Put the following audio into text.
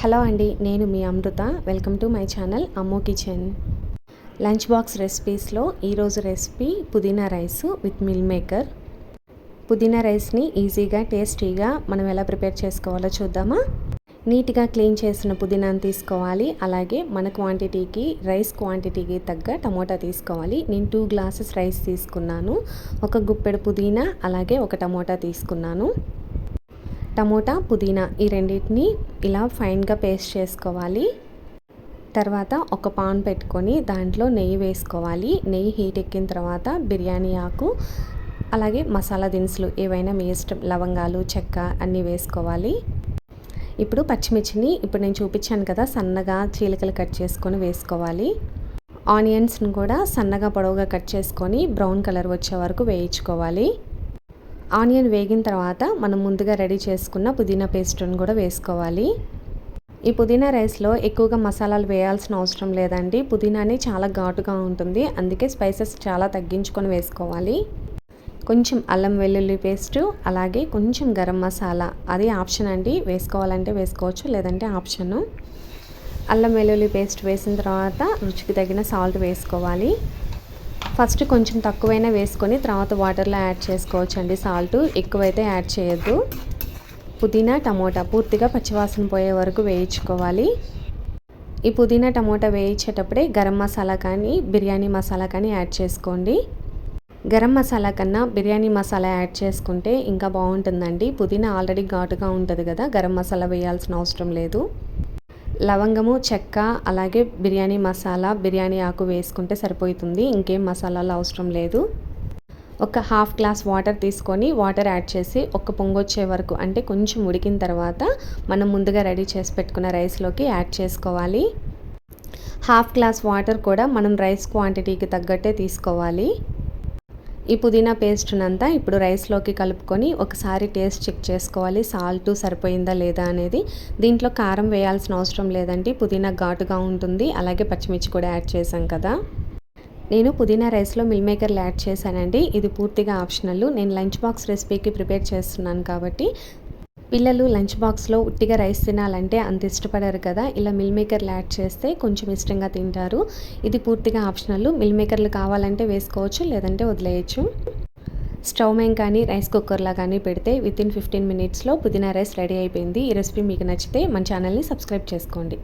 Hello అండి నేను మీ Amrutha. Welcome to my channel అమ్మో కిచెన్. లంచ్ బాక్స్ రెసిపీస్లో ఈరోజు రెసిపీ పుదీనా రైస్ విత్ మిల్ మేకర్. పుదీనా రైస్ని ఈజీగా టేస్టీగా మనం ఎలా ప్రిపేర్ చేసుకోవాలో చూద్దామా? నీట్గా క్లీన్ చేసిన పుదీనాను తీసుకోవాలి. అలాగే మన క్వాంటిటీకి రైస్ క్వాంటిటీకి తగ్గ టమోటా తీసుకోవాలి. నేను టూ గ్లాసెస్ రైస్ తీసుకున్నాను. ఒక గుప్పెడు పుదీనా అలాగే ఒక టమోటా తీసుకున్నాను. టమోటా పుదీనా ఈ రెండింటిని ఇలా ఫైన్గా పేస్ట్ చేసుకోవాలి. తర్వాత ఒక పాన్ పెట్టుకొని దాంట్లో నెయ్యి వేసుకోవాలి. నెయ్యి హీట్ ఎక్కిన తర్వాత బిర్యానీ ఆకు అలాగే మసాలా దినుసులు ఏవైనా మీ ఇష్టం లవంగాలు చెక్క అన్నీ వేసుకోవాలి. ఇప్పుడు పచ్చిమిర్చిని ఇప్పుడు నేను చూపించాను కదా సన్నగా చీలికలు కట్ చేసుకొని వేసుకోవాలి. ఆనియన్స్ని కూడా సన్నగా పొడవుగా కట్ చేసుకొని బ్రౌన్ కలర్ వచ్చే వరకు వేయించుకోవాలి. ఆనియన్ వేగిన తర్వాత మనం ముందుగా రెడీ చేసుకున్న పుదీనా పేస్ట్ని కూడా వేసుకోవాలి. ఈ పుదీనా రైస్లో ఎక్కువగా మసాలాలు వేయాల్సిన అవసరం లేదండి. పుదీనాని చాలా ఘాటుగా ఉంటుంది. అందుకే స్పైసెస్ చాలా తగ్గించుకొని వేసుకోవాలి. కొంచెం అల్లం వెల్లుల్లి పేస్టు అలాగే కొంచెం గరం మసాలా. అది ఆప్షన్ అండి. వేసుకోవాలంటే వేసుకోవచ్చు లేదంటే ఆప్షను. అల్లం వెల్లుల్లి పేస్ట్ వేసిన తర్వాత రుచికి తగిన సాల్ట్ వేసుకోవాలి. ఫస్ట్ కొంచెం తక్కువైనా వేసుకొని తర్వాత వాటర్లో యాడ్ చేసుకోవచ్చండి. సాల్ట్ ఎక్కువైతే యాడ్ చేయొద్దు. పుదీనా టమోటా పూర్తిగా పచ్చివాసన పోయే వరకు వేయించుకోవాలి. ఈ పుదీనా టమోటా వేయించేటప్పుడే గరం మసాలా కానీ బిర్యానీ మసాలా కానీ యాడ్ చేసుకోండి. గరం మసాలా కన్నా బిర్యానీ మసాలా యాడ్ చేసుకుంటే ఇంకా బాగుంటుందండి. పుదీనా ఆల్రెడీ ఘాటుగా ఉంటుంది కదా గరం మసాలా వేయాల్సిన అవసరం లేదు. లవంగము చెక్క అలాగే బిర్యానీ మసాలా బిర్యానీ ఆకు వేసుకుంటే సరిపోతుంది. ఇంకేం మసాలాలు అవసరం లేదు. ఒక హాఫ్ గ్లాస్ వాటర్ తీసుకొని వాటర్ యాడ్ చేసి ఒక పొంగొచ్చే వరకు అంటే కొంచెం ఉడికిన తర్వాత మనం ముందుగా రెడీ చేసి పెట్టుకున్న రైస్లోకి యాడ్ చేసుకోవాలి. హాఫ్ గ్లాస్ వాటర్ కూడా మనం రైస్ క్వాంటిటీకి తగ్గట్టే తీసుకోవాలి. ఈ పుదీనా పేస్ట్నంతా ఇప్పుడు రైస్లోకి కలుపుకొని ఒకసారి టేస్ట్ చెక్ చేసుకోవాలి. సాల్ట్ సరిపోయిందా లేదా అనేది. దీంట్లో కారం వేయాల్సిన అవసరం లేదండి. పుదీనా ఘాటుగా ఉంటుంది. అలాగే పచ్చిమిర్చి కూడా యాడ్ చేశాం కదా. నేను పుదీనా రైస్లో మిల్ మేకర్లు యాడ్ చేశానండి. ఇది పూర్తిగా ఆప్షనల్. నేను లంచ్ బాక్స్ రెసిపీకి ప్రిపేర్ చేస్తున్నాను కాబట్టి పిల్లలు లంచ్ బాక్స్లో ఉట్టిగా రైస్ తినాలంటే అంత ఇష్టపడరు కదా. ఇలా మిల్ మేకర్లు యాడ్ చేస్తే కొంచెం ఇష్టంగా తింటారు. ఇది పూర్తిగా ఆప్షనల్. మిల్ మేకర్లు కావాలంటే వేసుకోవచ్చు లేదంటే వదిలేయచ్చు. స్టవ్ మీద కానీ రైస్ కుక్కర్లా కానీ పెడితే విత్ ఇన్ ఫిఫ్టీన్ మినిట్స్లో పుదీనా రైస్ రెడీ అయిపోయింది. ఈ రెసిపీ మీకు నచ్చితే మన ఛానల్ని సబ్స్క్రైబ్ చేసుకోండి.